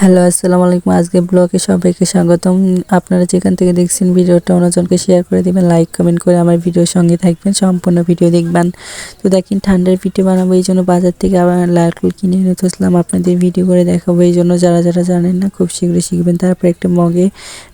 Hello, আসসালামু আলাইকুম। আজকে ব্লগে সবাইকে স্বাগতম। আপনারা যেখান থেকে দেখছেন ভিডিওটা অন্যজনকে শেয়ার করে দিবেন লাইক কমেন্ট করে আমার ভিডিওর সঙ্গে থাকবেন, সম্পূর্ণ ভিডিও দেখবেন। তো দেখেন, ঠান্ডার পিঠে বানাবো, এই জন্য বাজার থেকে আবার লাইটগুলো কিনে এনে আসলাম আপনাদের ভিডিও করে দেখাবো, এই জন্য যারা যারা জানেন না, খুব শীঘ্রই শিখবেন। তারপর একটা মগে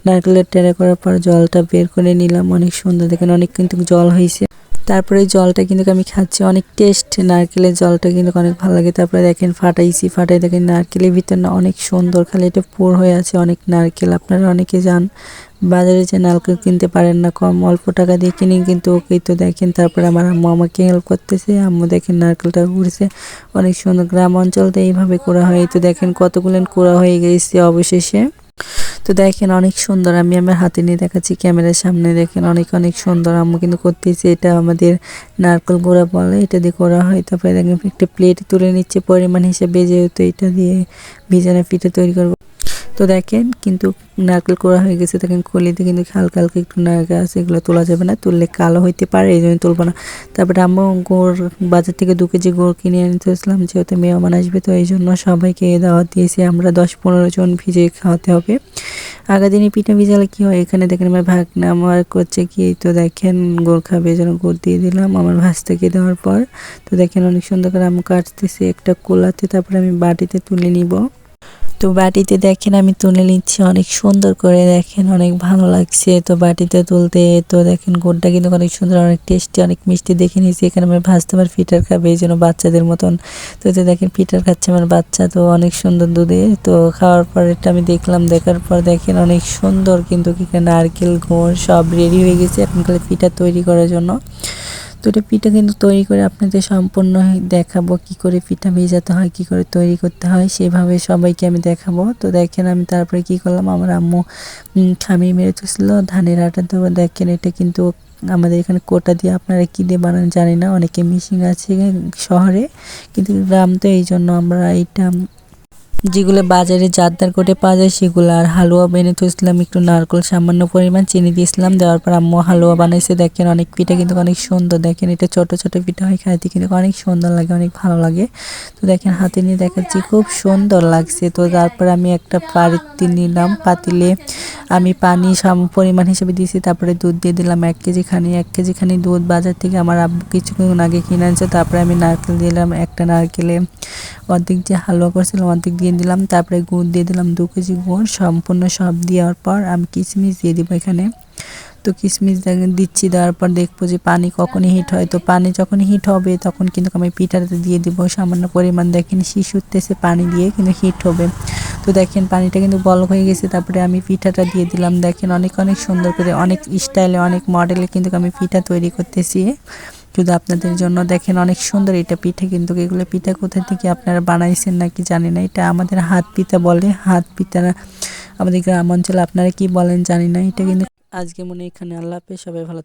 নারকেলের টেরা করার পর জলটা বের করে নিলাম। অনেক সুন্দর দেখেন, অনেক কিন্তু জল হয়েছে তারপরে জলটা কিন্তু আমি খাচ্ছি, অনেক টেস্ট নারকেলের জলটা কিন্তু অনেক ভালো লাগে। তারপরে দেখেন ফাটাইছি ফাটাই দেখেন নারকেলের ভিতর না অনেক সুন্দর, খালি এটা পুর হয়ে আছে অনেক নারকেল। আপনারা অনেকে যান, বাজারে যে নারকেল কিনতে পারেন না কম, অল্প টাকা দিয়ে কিনি কিন্তু ওকেই তো দেখেন। তারপরে আমার আম্মু আমাকে হেল্প করতেছে, আম্মু দেখেন নারকেলটা ঘুরছে অনেক সুন্দর। গ্রাম অঞ্চলতে এইভাবে করা হয় তো দেখেন কতগুলো করা হয়ে গেছে অবশেষে। তো দেখেন অনেক সুন্দর, আমি আমার হাতে নিয়ে দেখাচ্ছি, ক্যামেরার সামনে দেখেন অনেক অনেক সুন্দর। আম্মু কিন্তু করতেছি এটা আমাদের নারকল গোড়া বলে, এটা দিয়ে করা হয়। তারপরে দেখেন একটা প্লেট তুলে নিচ্ছে, পরিমাণ হিসেবে যেহেতু এটা দিয়ে ভিজানো পিঠে তৈরি করব। তো দেখেন, কিন্তু নারকেল করা হয়ে গেছে, দেখেন কলিতে কিন্তু হালকা হালকা একটু নারকেল আছে, এগুলো তোলা যাবে না, তুললে কালো হইতে পারে, এই জন্য তুলবো না। তারপরে আম্মু গুড়, বাজার থেকে দু কেজি গুড় কিনে আনতে আসলাম যেহেতু মেহমান আসবে, তো এই জন্য সবাইকে দাওয়াত দিয়েছি, আমরা দশ পনেরো জন ভিজে খাওয়াতে হবে। আগা দিনে পিঠা ভিজালে কী হয়, এখানে দেখেন আমার ভাগনা আমার করছে কি, তো দেখেন গুড় খাবে জন্য গুড় দিয়ে দিলাম, আমার ভাজ থেকে দেওয়ার পর, তো দেখেন অনেক সুন্দর করে আমি কাটতেছি, একটা কোলাতে, তারপরে আমি বাটিতে তুলে নিব। তো বাটিতে দেখেন, আমি তুলে নিচ্ছি, অনেক সুন্দর করে দেখেন, অনেক ভালো লাগছে। তো বাটিতে তুলতে, তো দেখেন গুড়টা কিন্তু অনেক সুন্দর, অনেক টেস্টি, অনেক মিষ্টি। দেখে নিয়েছি, এখানে আমি ভাজতে আমার ফিটার খাবে, এই জন্য বাচ্চাদের মতন। তো যে দেখেন, ফিটার খাচ্ছে আমার বাচ্চা, তো অনেক সুন্দর দুধে। তো খাওয়ার পর এটা আমি দেখলাম, দেখার পর দেখেন অনেক সুন্দর কিন্তু এখানে নারকেল, গুড় সব রেডি হয়ে গেছে, এখন খালি পিঠা তৈরি করার জন্য। তো এটা পিঠা কিন্তু তৈরি করে আপনাদের সম্পূর্ণ দেখাবো কি করে পিঠা ভেজাতে হয়, কি করে তৈরি করতে হয়, সেভাবে সবাইকে আমি দেখাবো। তো দেখেন আমি তারপরে কি করলাম, আমার আম্মু খামি মেরে তুলছিল ধানের আটা তো দেখেন এটা কিন্তু আমাদের এখানে কোটা দিয়ে আপনারা কী দিয়ে বানান জানি না, অনেকে মিশিং আছে শহরে, কিন্তু গ্রাম তো এই জন্য আমরা এইটা যেগুলো বাজারে জাতদার করে পাওয়া যায়, সেগুলো আর হালুয়া বেনে তুলছিলাম একটু নারকোল সামান্য পরিমাণ চিনি দিয়েছিলাম দেওয়ার পর আম্মু হালুয়া বানাইছে। দেখেন অনেক পিঠা কিন্তু অনেক সুন্দর। দেখেন এটা ছোট ছোট পিঠা হয় খাইতে কিন্তু অনেক সুন্দর লাগে, অনেক ভালো লাগে। তো দেখেন হাতে নিয়ে দেখাচ্ছি, খুব সুন্দর লাগছে। তো তারপর আমি একটা পাড়িতে নিলাম, পাতিলে আমি পানি সম পরিমাণ হিসেবে দিয়েছি, তারপরে দুধ দিয়ে দিলাম এক কেজি খানি, এক কেজি খানি দুধ। বাজার থেকে আমার আব্বু কিছুক্ষণ আগে কিনে আনছে তারপরে আমি নারকেল দিলাম একটা নারকেলে। অর্ধেক যে হালুয়া করছিলাম, অর্ধেক দিয়ে দিলাম, তারপরে গুড় দিয়ে দিলাম দু কেজি গুড়। সম্পূর্ণ সব দেওয়ার পর আমি কিশমিশ দিয়ে দিব এখানে। তো কিশমিশ দিচ্ছি, দেওয়ার পর দেখব যে পানি কখনই হিট হয়। তো পানি যখন হিট হবে, তখন কিন্তু আমি পিঠাটা দিয়ে দিব। সামান্য পরিমাণ দেখেন শীষ উঠতেছে পানি দিয়ে কিন্তু হিট হবে। তো দেখেন পানিটা কিন্তু বল হয়ে গেছে, তারপরে আমি পিঠাটা দিয়ে দিলাম। দেখেন অনেক অনেক সুন্দর করে, অনেক স্টাইলে, অনেক মডেলে কিন্তু আমি পিঠা তৈরি করতেছি। শুধু আপনাদের জন্য দেখেন অনেক সুন্দর এটা পিঠে কিন্তু। এগুলো পিঠা কোথা থেকে আপনারা বানাইছেন নাকি জানি না। এটা আমাদের হাত পিঠা বলে, হাত পিঠা আমাদের গ্রাম অঞ্চলে আপনারা কি বলেন জানি না। এটা কিন্তু আজকে মনে এখানে আল্লাহ সবাই ভালো